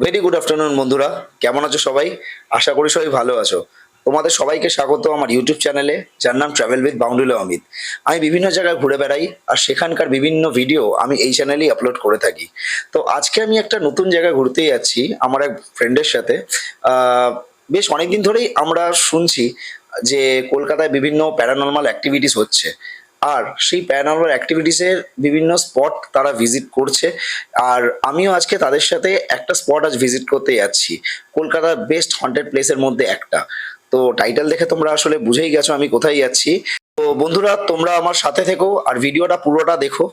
Very good afternoon বন্ধুরা। কেমন আছো সবাই? আশা করি সবাই ভালো আছো। তোমাদের সবাইকে স্বাগত আমার ইউটিউব চ্যানেলে, যার নাম ট্রাভেল উইথ বাউন্ডুলো অমিত আমি বিভিন্ন জায়গায় ঘুরে বেড়াই, আর সেখানকার বিভিন্ন ভিডিও আমি এই চ্যানেলেই আপলোড করে থাকি। তো আজকে আমি একটা নতুন জায়গায় ঘুরতে যাচ্ছি, আমার এক ফ্রেন্ডের সাথে। বেশ অনেকদিন ধরেই আমরা শুনছি যে কলকাতায় বিভিন্ন প্যারানর্মাল অ্যাক্টিভিটিস হচ্ছে। আর সেই প্যারানর্মাল অ্যাক্টিভিটিসের বিভিন্ন স্পট তারা ভিজিট করছে। আর আমিও আজকে তাদের সাথে একটা স্পট আজ ভিজিট করতে যাচ্ছি। কলকাতার বেস্ট হন্টেড প্লেসের মধ্যে একটা। তো টাইটেল দেখে তোমরা আসলে বুঝেই গেছো আমি কোথায় যাচ্ছি। তো বন্ধুরা, তোমরা আমার সাথে থেকো আর ভিডিওটা পুরোটা দেখো।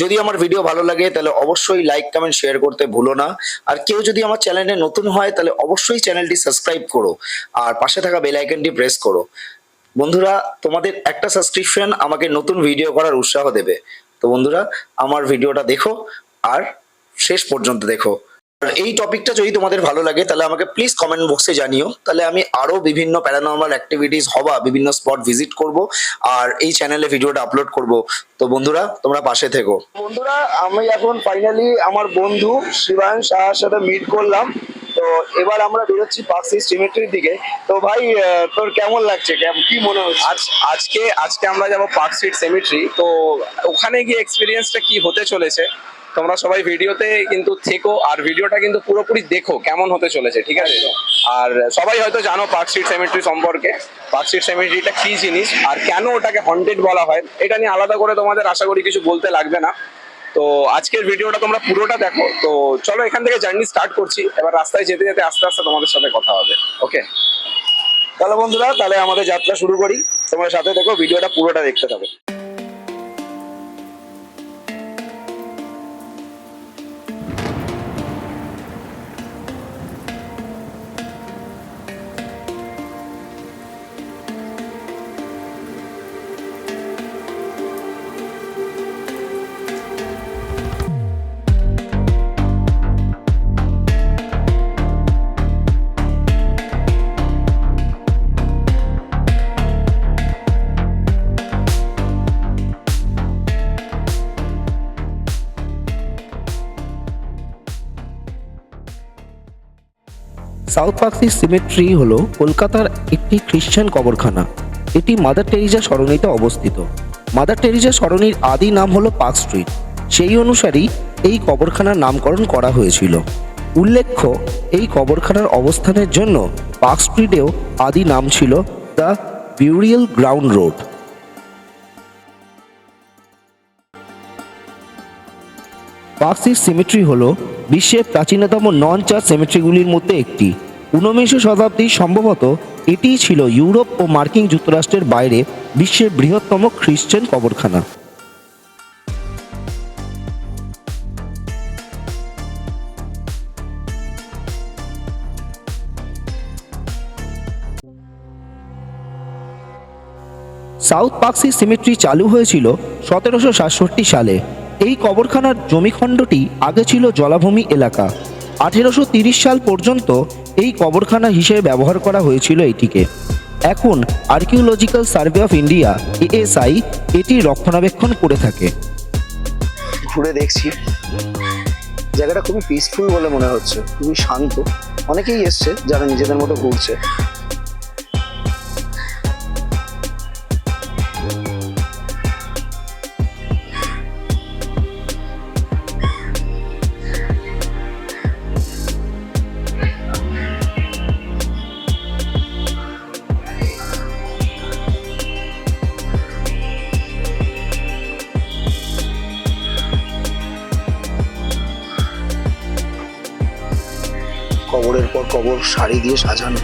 যদি আমার ভিডিও ভালো লাগে, তাহলে অবশ্যই লাইক কমেন্ট শেয়ার করতে ভুলো না। আর কেউ যদি আমার চ্যানেলে নতুন হয়, তাহলে অবশ্যই চ্যানেলটি সাবস্ক্রাইব করো। আর পাশে থাকা বেল আইকনটি প্রেস করো। বন্ধুরা, তোমাদের একটা সাবস্ক্রিপশন আমাকে নতুন ভিডিও করার উৎসাহ দেবে। তো বন্ধুরা, আমার ভিডিওটা দেখো আর শেষ পর্যন্ত দেখো। এই টপিকটা যদি তোমাদের ভালো লাগে তাহলে আমাকে প্লিজ কমেন্ট বক্সে জানিও। তাহলে আমি আরও বিভিন্ন প্যারানর্মাল অ্যাক্টিভিটিস হবা বিভিন্ন স্পট ভিজিট করব আর এই চ্যানেলে ভিডিওটা আপলোড করব। তো বন্ধুরা তোমরা পাশে থেকো। বন্ধুরা আমি এখন ফাইনালি আমার বন্ধু শিবায়ন শাহর সাথে মিট করলাম। তো এবার আমরা বেরোচ্ছি পার্সি সিমেট্রির দিকে। তো ভাই তোর কেমন লাগছে? কি মনে হচ্ছে? আজ আজকে আজকে আমরা যাব পার্ক স্ট্রিট সেমিট্রি তো ওখানে গিয়ে এক্সপিরিয়েন্সটা কি হতে চলেছে? তোমরা সবাই ভিডিওতে কিন্তু থেকো আর ভিডিওটা কিন্তু পুরোপুরি দেখো কেমন হতে চলেছে ঠিক আছে? আর সবাই হয়তো জানো পার্ক স্ট্রিট সেমিট্রি সম্পর্কে। পার্ক স্ট্রিট সেমিট্রিটা কি জিনিস আর কেন ওটাকে হন্টেড বলা হয় এটা নিয়ে আলাদা করে তোমাদের আশা করি কিছু বলতে লাগবে না। তো আজকের ভিডিওটা তোমরা পুরোটা দেখো। তো চলো এখান থেকে জার্নি স্টার্ট করছি। এবার রাস্তায় যেতে যেতে আস্তে আস্তে তোমাদের সাথে কথা হবে ওকে? তাহলে বন্ধুরা তাহলে আমাদের যাত্রা শুরু করি। তোমার সাথে দেখো ভিডিওটা পুরোটা দেখতে থাকো। সাউথ পার্কসি সিমেট্রি হল কলকাতার একটি খ্রিশ্চান কবরখানা। এটি মাদার টেরিজা সরণিতে অবস্থিত। মাদার টেরিজা সরণির আদি নাম হলো পার্ক স্ট্রিট। সেই অনুসারেই এই কবরখানার নামকরণ করা হয়েছিল। উল্লেখ্য, এই কবরখানার অবস্থানের জন্য পার্ক স্ট্রিটেও আদি নাম ছিল দ্য বিউরিয়াল গ্রাউন্ড রোড। পার্কসির সিমেট্রি হল বিশ্বের প্রাচীনতম নন চার্চ সিমেট্রিগুলির মধ্যে একটি। ঊনবিংশ শতাব্দীর সম্ভবত এটিই ছিল ইউরোপ ও মার্কিন যুক্তরাষ্ট্রের বাইরে বিশ্বের বৃহত্তম খ্রিশ্চান কবরখানা। সাউথ পার্কসি সিমেট্রি চালু হয়েছিল সতেরোশো সাতষট্টি সালে। এই কবরখানার জমিখণ্ডটি আগে ছিল জলাভূমি এলাকা। আঠেরোশো সাল পর্যন্ত এই কবরখানা হিসেবে ব্যবহার করা হয়েছিল এটিকে। এখন archaeological survey of India, ASI, এটি রক্ষণাবেক্ষণ করে থাকে। ঘুরে দেখছি। জায়গাটা খুবই পিসফুল বলে মনে হচ্ছে, খুবই শান্ত। অনেকেই এসছে যারা নিজেদের মতো ঘুরছে। কবর শাড়ি দিয়ে সাজানো।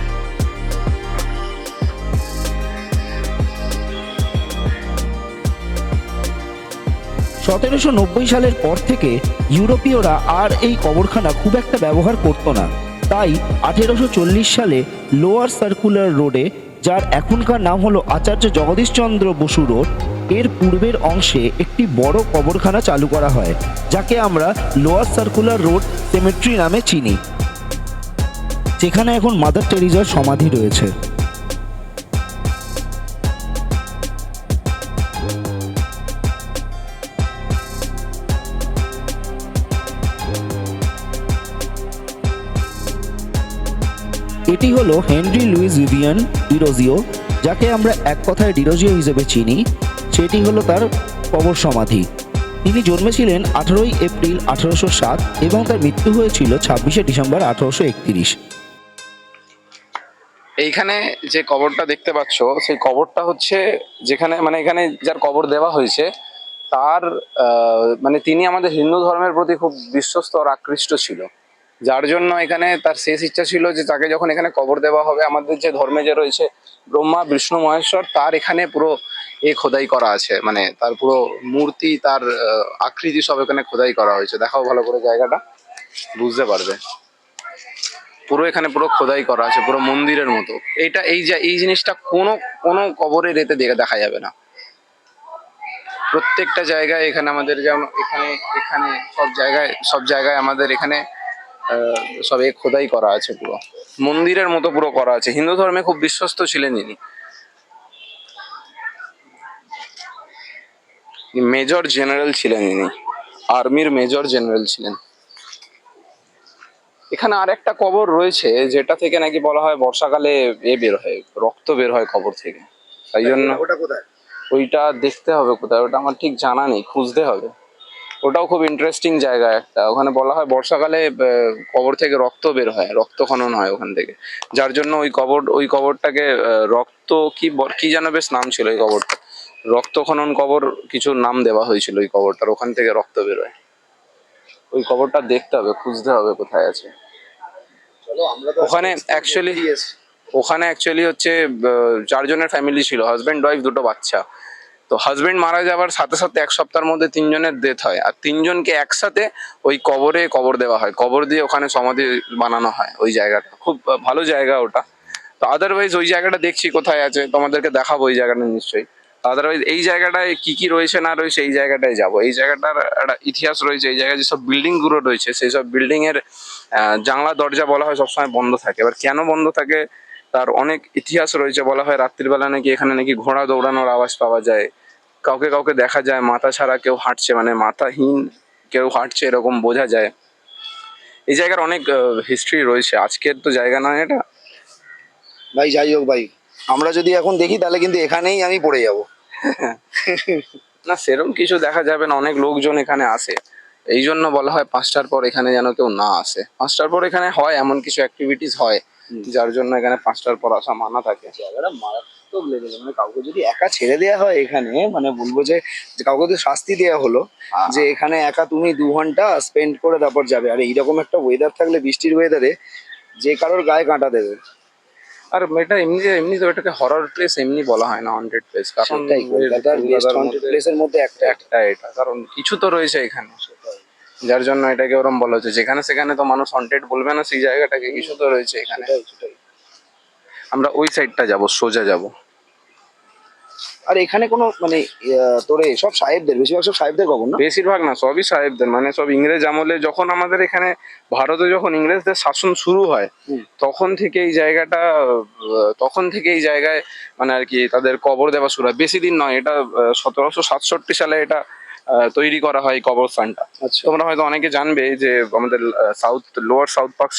সতেরোশো নব্বই সালের পর থেকে ইউরোপীয়রা আর এই কবরখানা খুব একটা ব্যবহার করত না। তাই আঠেরোশো চল্লিশ সালে লোয়ার সার্কুলার রোডে, যার এখনকার নাম হলো আচার্য জগদীশচন্দ্র বসু রোড, এর পূর্বের অংশে একটি বড় কবরখানা চালু করা হয়, যাকে আমরা লোয়ার সার্কুলার রোড সেমেট্রি নামে চিনি। যেখানে এখন মাদার টেরিজার সমাধি রয়েছে। এটি হলো হেনরি লুইস ভিভিয়ান ডিরোজিও, যাকে আমরা এক কথায় ডিরোজিও হিসেবে চিনি। সেটি হলো তার কবর সমাধি। তিনি জন্মেছিলেন আঠারোই এপ্রিল আঠারোশো সাত এবং তার মৃত্যু হয়েছিল ছাব্বিশে ডিসেম্বর আঠারোশো একত্রিশ। এইখানে যে কবরটা দেখতে পাচ্ছ, সেই কবরটা হচ্ছে যেখানে মানে এখানে যার কবর দেওয়া হয়েছে, তার মানে তিনি আমাদের হিন্দু ধর্মের প্রতি খুব বিশ্বস্ত আর আকৃষ্ট ছিল। যার জন্য এখানে তার শেষ ইচ্ছা ছিল যে তাকে যখন এখানে কবর দেওয়া হবে, আমাদের যে ধর্মে যে রয়েছে ব্রহ্মা, বিষ্ণু, মহেশ্বর, তার এখানে পুরো এ খোদাই করা আছে। মানে তার পুরো মূর্তি, তার আকৃতি সব এখানে খোদাই করা হয়েছে। দেখাও ভালো করে জায়গাটা, বুঝতে পারবে। পুরো এখানে পুরো খোদাই করা আছে, পুরো মন্দিরের মতো। এইটা, এই যে, এই জিনিসটা কোনো কোনো কবরের এতে দেখা যাবে না। প্রত্যেকটা জায়গায় এখানে আমাদের যেমন এখানে এখানে সব জায়গায় সব জায়গায় আমাদের এখানে সব এ খোদাই করা আছে পুরো। মন্দিরের মতো পুরো করা আছে। হিন্দু ধর্মে খুব বিশ্বস্ত ছিলেন ইনি। মেজর জেনারেল ছিলেন ইনি। আর্মির মেজর জেনারেল ছিলেন। এখানে আর একটা কবর রয়েছে যেটা থেকে নাকি বলা হয় বর্ষাকালে এ বের হয় রক্ত বের হয় কবর থেকে। তাই জন্য ওটা কোথায়? ওইটা দেখতে হবে কোথায় ওটা আমার ঠিক জানা নেই খুঁজতে হবে। ওটাও খুব ইন্টারেস্টিং জায়গা একটা ওখানে বলা হয় বর্ষাকালে কবর থেকে রক্ত বের হয় রক্ত খনন হয় ওখান থেকে। যার জন্য ওই কবর ওই কবরটাকে রক্ত কি কি যেন বেশ নাম ছিল ওই কবরটা। রক্ত খনন কবর কিছু নাম দেওয়া হয়েছিল ওই কবরটার ওখান থেকে রক্ত বের হয়। ওই কবরটা দেখতে হবে খুঁজতে হবে কোথায় আছে। চলো ওখানে অ্যাকচুয়ালি ওখানে অ্যাকচুয়ালি হচ্ছে চারজনের ফ্যামিলি ছিল হাজব্যান্ড ওয়াইফ দুটো বাচ্চা। তো হাজবেন্ড মারা যাওয়ার সাথে সাথে এক সপ্তাহের মধ্যে তিনজনের ডেথ হয় আর তিনজনকে একসাথে ওই কবরে কবর দেওয়া হয় কবর দিয়ে ওখানে সমাধি বানানো হয় ওই জায়গাটা। খুব ভালো জায়গা ওটা। তো আদারওয়াইজ ওই জায়গাটা দেখছি কোথায় আছে তোমাদেরকে দেখাবো ওই জায়গাটা নিশ্চয়ই। আদারওয়াইজ এই জায়গাটায় কি কি রয়েছে না রয়েছে, এই জায়গাটায় যাব। এই জায়গাটার একটা ইতিহাস রয়েছে, এই জায়গায় যেসব বিল্ডিংগুলো রয়েছে সেই সব বিল্ডিং এর জানলা, দরজা বলা হয় সবসময় বন্ধ থাকে। এবার কেন বন্ধ থাকে? তার অনেক ইতিহাস রয়েছে, বলা হয় রাত্রিবেলা নাকি এখানে নাকি ঘোড়া দৌড়ানোর আওয়াজ পাওয়া যায়। কাউকে কাউকে দেখা যায়, মাথা ছাড়া কেউ হাঁটছে মানে মাথাহীন কেউ হাঁটছে, এরকম বোঝা যায়। এই জায়গার অনেক হিস্ট্রি রয়েছে। আজকের তো জায়গা নয় এটা। ভাই, যাই হোক ভাই। আমরা যদি এখন দেখি, তাহলে কিন্তু এখানেই আমি পড়ে যাব। না সেরকম কিছু দেখা যাবে না অনেক লোকজন এখানে আসে। এই জন্য বলা হয় পাঁচটার পর এখানে যেন কেউ না আসে। পাঁচটার পর এখানে হয় এমন কিছু অ্যাক্টিভিটিস হয় যার জন্য এখানে পাঁচটার পর আসা মানা থাকে। জায়গাটা মারাত্মক লেগেছে মানে কাউকে যদি একা ছেড়ে দেওয়া হয় এখানে মানে বলব যে কাউকে তো শাস্তি দেওয়া হলো। যে এখানে একা তুমি দু ঘণ্টা স্পেন্ড করে তারপর যাবে। আর এইরকম একটা ওয়েদার থাকলে বৃষ্টির ওয়েদারে যে কারোর গায়ে কাঁটা দেবে। আর এটা এমনি এমনি তো এটাকে হরর প্লেস এমনি বলা হয় না হান্ড্রেড প্লেস কারণ প্লেসের মধ্যে একটা। একটা এটা কারণ কিছু তো রয়েছে এখানে। যার জন্য এটাকে ওরম বলা হচ্ছে যেখানে সেখানে তো মানুষ হন্টেড বলবে না সেই জায়গাটাকে কিছু তো রয়েছে এখানে। আমরা ওই সাইডটা যাব সোজা যাব। আর এখানে কোনো মানে তোরে সব সাহেবদের বেশিরভাগ সব সাহেবদের কখন না? বেশিরভাগ না সবই সাহেবদের। মানে সব ইংরেজ আমলে যখন আমাদের এখানে ভারতে যখন ইংরেজদের শাসন শুরু হয় তখন থেকে এই জায়গাটা তখন থেকে এই জায়গায় মানে আর কি তাদের কবর দেওয়া শুরু হয়। বেশি দিন নয় এটা সতেরোশো সাতষট্টি সালে এটা তৈরি করা হয় কবরস্থানটা আচ্ছা। তোমরা হয়তো অনেকে জানবে যে আমাদের south lower south park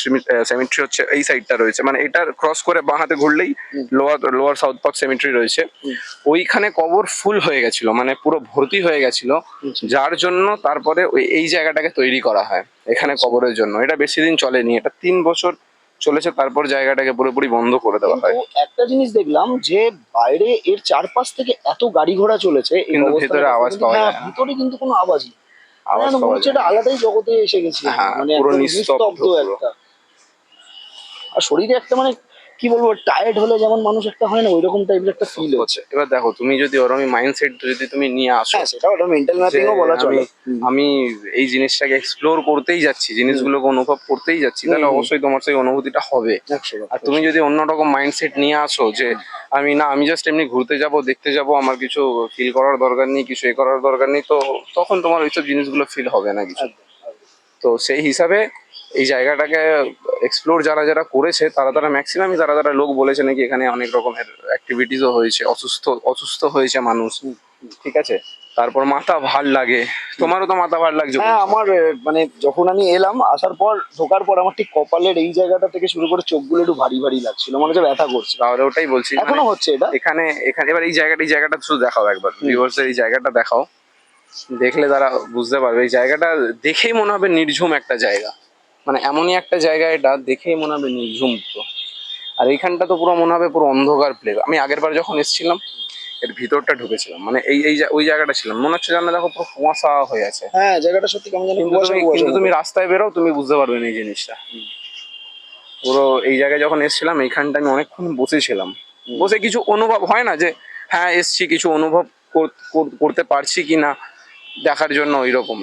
cemetery হচ্ছে এই সাইডটা রয়েছে। মানে এটার ক্রস করে বাঁ হাতে ঘুরলেই lower lower south park cemetery রয়েছে। ওইখানে কবর ফুল হয়ে গেছিল মানে পুরো ভর্তি হয়ে গেছিল। আচ্ছা। যার জন্য তারপরে ওই এই জায়গাটাকে তৈরি করা হয় এখানে কবরের জন্য। এটা বেশি দিন চলেনি এটা তিন বছর চলেছে তারপর জায়গাটাকে পুরোপুরি বন্ধ করে দেওয়া হয়। একটা জিনিস দেখলাম যে বাইরে এর চারপাশ থেকে এত গাড়ি ঘোড়া চলেছে কিন্তু ভেতরে আওয়াজ পাওয়া হ্যাঁ, যায় ভিতরে কিন্তু কোনো আওয়াজই আওয়াজ নেই। মনে পাওয়া যায় এটা আলাদাই জগতে এসে গেছে। হ্যাঁ, মানে পুরো নিস্তব্ধ নিস্তব্ধ একটা। আর শরীরে একটা মানে কি বলব টায়ার্ড হলে যেমন মানুষ একটা হয় না ওইরকম টাইপের একটা ফিল হচ্ছে। এবার দেখো তুমি যদি ওরমই মাইন্ডসেট যদি তুমি নিয়ে আসো সেটা ওটা মেন্টাল ম্যাপিংও বলা চলে। আমি- এই জিনিসটাকে এক্সপ্লোর করতেই যাচ্ছি জিনিসগুলোকে অনুভব করতেই যাচ্ছি তাহলে অবশ্যই তোমার সেই অনুভূতিটা হবে। আর তুমি যদি অন্যরকম মাইন্ডসেট নিয়ে আসো যে আমি না আমি জাস্ট এমনি ঘুরতে যাব দেখতে যাব আমার কিছু ফিল করার দরকার নেই কিছু এ করার দরকার নেই তো তখন তোমার ওইসব জিনিসগুলো ফিল হবে না কিছু। তো সেই হিসাবে এই জায়গাটাকে এক্সপ্লোর যারা যারা করেছে তারা তারা ম্যাক্সিমামই তারা তারা লোক বলেছে নাকি এখানে অনেক রকমের অ্যাক্টিভিটিসও হয়েছে। অসুস্থ অসুস্থ হয়েছে মানুষ। ঠিক আছে? তারপর মাথা ভার লাগে। তোমারও তো মাথা ভার লাগছে হ্যাঁ আমার মানে যখন আমি এলাম আসার পর ঢোকার পর আমার ঠিক কপালের এই জায়গাটা থেকে শুরু করে চোখগুলো একটু ভারী ভারী লাগছিল। মনে হচ্ছে ব্যথা করছে। তাহলে ওটাই বলছি মানে এখনও হচ্ছে এটা? এখানে এখানে এবার এই জায়গাটা এই জায়গাটা শুধু দেখাও একবার। ভিউয়ার্সের এই জায়গাটা দেখাও। দেখলে তারা বুঝতে পারবে। এই জায়গাটা দেখেই মনে হবে নির্ঝুম একটা জায়গা। মানে এমনই একটা জায়গা এটা দেখেই মনে হবে নির্ঝুম পুরো আর এইখানটা তো পুরো মনে হবে পুরো অন্ধকার প্লেস আমি আগের বার যখন এসেছিলাম এর ভিতরটা ঢুকেছিলাম। মানে এই এই ওই জায়গাটা ছিলাম। মনে হচ্ছে যেন দেখো পুরো কুয়াশা হয়ে আছে। হ্যাঁ জায়গাটা সত্যি কেমন জানি কিন্তু তুমি রাস্তায় বেরো তুমি বুঝতে পারবে না এই জিনিসটা। পুরো এই জায়গায় যখন এসেছিলাম এইখানটা আমি অনেকক্ষণ বসেছিলাম। বসে কিছু অনুভব হয় না যে হ্যাঁ এসছি কিছু অনুভব কর- কর- করতে পারছি কি না দেখার জন্য ওই রকম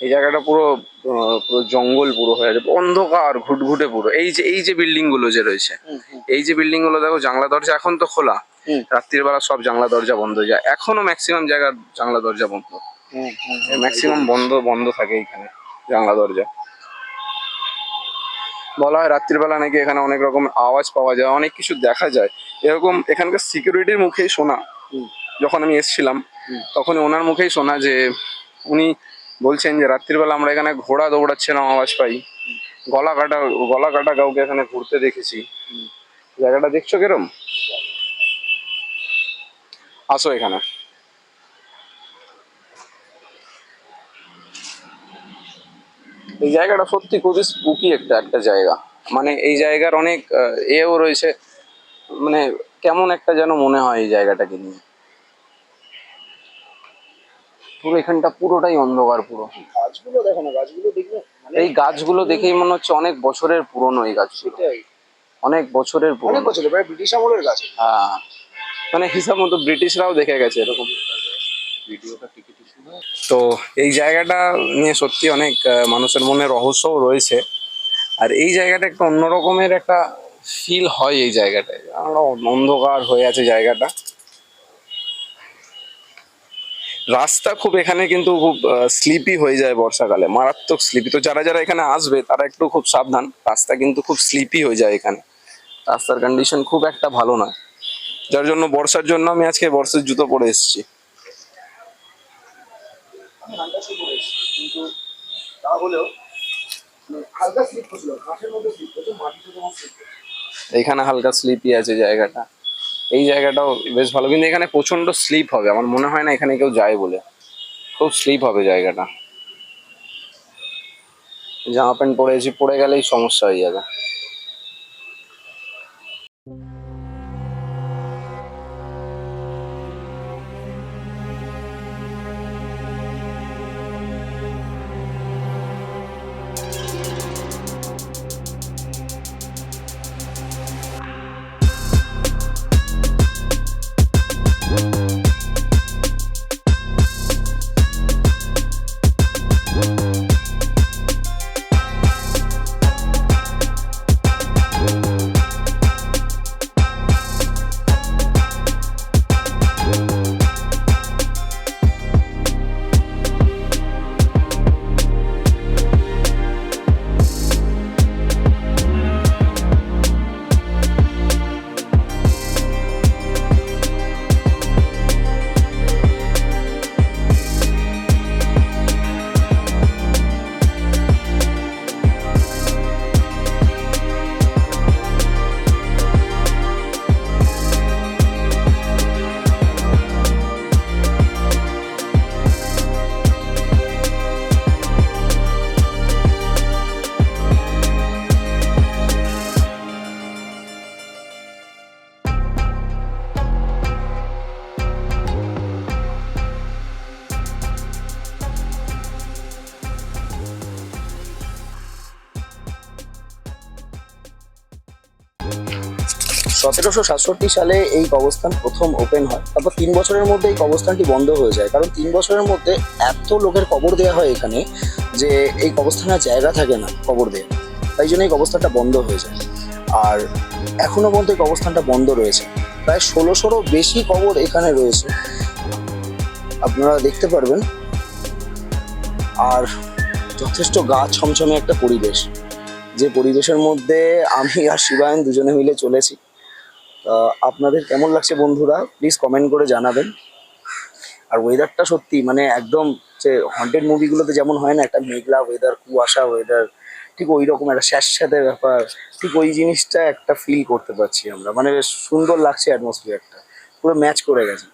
এই জায়গাটা পুরো আহ, পুরো জঙ্গল পুরো হয়ে আছে অন্ধকার ঘুটঘুটে পুরো। এই যে এই যে বিল্ডিংগুলো যে রয়েছে এই যে বিল্ডিংগুলো দেখো জানলা দরজা এখন তো খোলা। রাত্রির বেলা সব জানলা দরজা বন্ধ হয়ে যায়। এখনও ম্যাক্সিমাম জায়গার জানলা দরজা বন্ধ। ম্যাক্সিমাম বন্ধ বন্ধ থাকে এখানে জানলা দরজা। বলা হয় রাত্রিবেলা নাকি এখানে অনেক রকম আওয়াজ পাওয়া যায় অনেক কিছু দেখা যায়। এরকম এখানকার সিকিউরিটির মুখেই শোনা। যখন আমি এসেছিলাম। তখন ওনার মুখেই শোনা যে উনি বলছেন যে রাত্রিবেলা আমরা এখানে ঘোড়া দৌড়াচ্ছিলাম আওয়াজ পাই। গলা কাটা গলা কাটা কাউকে এখানে ঘুরতে দেখেছি। জায়গাটা দেখছ কিরম? আসো এখানে। এই জায়গাটা সত্যি খুবই স্পুকি একটা একটা জায়গা। মানে এই জায়গার অনেক এও রয়েছে। মানে কেমন একটা যেন মনে হয় এই জায়গাটাকে নিয়ে। পুরো এখানটা পুরোটাই অন্ধকার পুরো। গাছগুলো দেখো না গাছগুলো দেখলে মানে এই গাছগুলো দেখেই মনে হচ্ছে অনেক বছরের পুরনো এই গাছগুলো। অনেক বছরের পুরনো। অনেক পুরনো বছর প্রায় ব্রিটিশ আমলের গাছ হ্যাঁ। মানে হিসাব মতো ব্রিটিশরাও দেখে গেছে এরকম। তো এই জায়গাটা নিয়ে সত্যি অনেক মানুষের মনে রহস্যও রয়েছে। আর এই জায়গাটা একটা অন্য রকমের একটা ফিল হয় এই জায়গাটায়। অন্ধকার হয়ে আছে জায়গাটা। রাস্তা খুব এখানে কিন্তু খুব স্লিপি হয়ে যায় বর্ষাকালে, মারাত্মক স্লিপি তো যারা যারা এখানে আসবে, তারা একটু খুব সাবধান, রাস্তা কিন্তু খুব স্লিপি হয়ে যায় এখানে। রাস্তার কন্ডিশন খুব একটা ভালো নয় যার জন্য বর্ষার জন্য আমি আজকে বর্ষার জুতো পরে এসেছি। এখানে হালকা স্লিপি আছে জায়গাটা। এই জায়গাটাও বেশ ভালো। কিন্তু এখানে প্রচণ্ড স্লিপ হবে। আমার মনে হয় না এখানে কেউ যায় বলে। খুব স্লিপ হবে জায়গাটা। জামা প্যান্ট পরেছি পড়ে গেলেই সমস্যা হয়ে যাবে। সতেরোশো সাতষট্টি সালে এই কবরস্থান প্রথম ওপেন হয়। তারপর তিন বছরের মধ্যে এই কবরস্থানটি বন্ধ হয়ে যায়। কারণ তিন বছরের মধ্যে এত লোকের কবর দেওয়া হয় এখানে যে এই কবরস্থানের জায়গা থাকে না কবর দেওয়া তাই জন্য এই কবরস্থানটা বন্ধ হয়ে যায়। আর এখনও পর্যন্ত এই কবরস্থানটা বন্ধ রয়েছে। প্রায় ষোলোশোরও বেশি কবর এখানে রয়েছে। আপনারা দেখতে পারবেন। আর যথেষ্ট গা ছমছমে একটা পরিবেশ। যে পরিবেশের মধ্যে আমি আর শিবায়ন দুজনে মিলে চলেছি। আপনাদের কেমন লাগছে বন্ধুরা? প্লিজ কমেন্ট করে জানাবেন। আর ওয়েদারটা সত্যি মানে একদম যে হন্টেড মুভিগুলোতে যেমন হয় না, একটা মেঘলা ওয়েদার কুয়াশা ওয়েদার ঠিক ওই রকম একটা স্যাঁতস্যাঁতে ব্যাপার, ঠিক ওই জিনিসটা একটা ফিল করতে পারছি আমরা। মানে বেশ সুন্দর লাগছে অ্যাটমসফিয়ারটা পুরো ম্যাচ করে গেছে।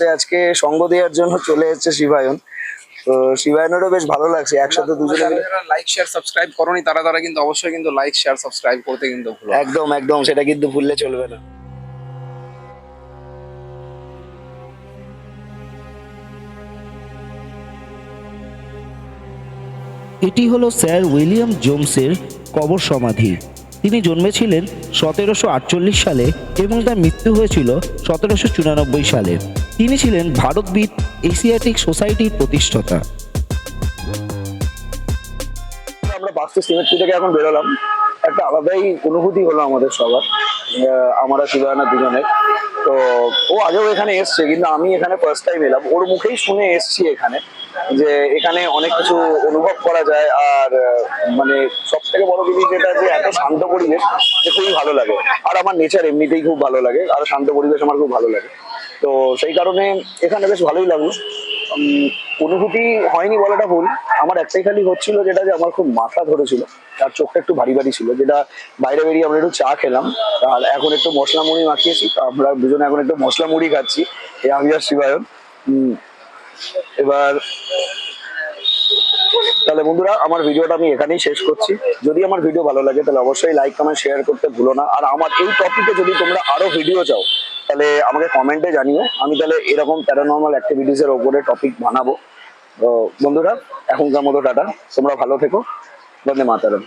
তো আজকে সঙ্গ দেওয়ার জন্য চলে এসেছে শিবায়ন। তো শিবায়নেরও বেশ ভালো লাগছে একসাথে দুজনে মিলে। লাইক শেয়ার সাবস্ক্রাইব করনি তারা তারা কিন্তু অবশ্যই কিন্তু লাইক শেয়ার সাবস্ক্রাইব করতে কিন্তু ভুলো একদম একদম সেটা কিন্তু ভুললে চলবে না। এটি হলো স্যার উইলিয়াম জোমসের কবর সমাধি। তিনি জন্মেছিলেন সতেরোশো আটচল্লিশ সালে এবং তার মৃত্যু হয়েছিল সতেরোশো চুরানব্বই সালে। তিনি ছিলেন ভারতবিদ এশিয়াটিক সোসাইটির প্রতিষ্ঠাতা। আমরা থেকে এখন বেরোলাম। একটা আলাদাই অনুভূতি হলো আমাদের সবার। আমরা শিবায়না দুজনের তো ও আগেও এখানে এসছে, কিন্তু আমি এখানে ফার্স্ট টাইম এলাম। ওর মুখেই শুনে এসছি এখানে। যে এখানে অনেক কিছু অনুভব করা যায় আর মানে সব থেকে বড় জিনিস যেটা যে এত শান্ত পরিবেশ যে খুবই ভালো লাগে। আর আমার নেচার এমনিতেই খুব ভালো লাগে, আর শান্ত পরিবেশ আমার খুব ভালো লাগে। তো সেই কারণে এখানে বেশ ভালোই লাগল। অনুভূতি হয়নি বলাটা ভুল। আমার একটাই খালি হচ্ছিল যেটা যে আমার খুব মাথা ধরেছিল, আর চোখটা একটু ভারী ভারী ছিল, যেটা বাইরে বেরিয়ে আমরা একটু চা খেলাম, আর এখন একটু মশলা মুড়ি মাখিয়েছি আমরা দুজনে এখন একটু মশলা মুড়ি খাচ্ছি আমি আর শিবায়ন। এবার, তাহলে বন্ধুরা, আমার ভিডিওটা আমি এখানেই শেষ করছি। যদি আমার ভিডিও ভালো লাগে, তাহলে অবশ্যই লাইক কমেন্ট শেয়ার করতে ভুলো না। আর আমার এই টপিকে যদি তোমরা আরও ভিডিও চাও, তাহলে আমাকে কমেন্টে জানিও। আমি তাহলে এরকম প্যারানর্মাল অ্যাক্টিভিটিস এর ওপরে টপিক বানাবো। বন্ধুরা, এখনকার মতো টাটা। তোমরা ভালো থেকো। বন্দে মাতারম।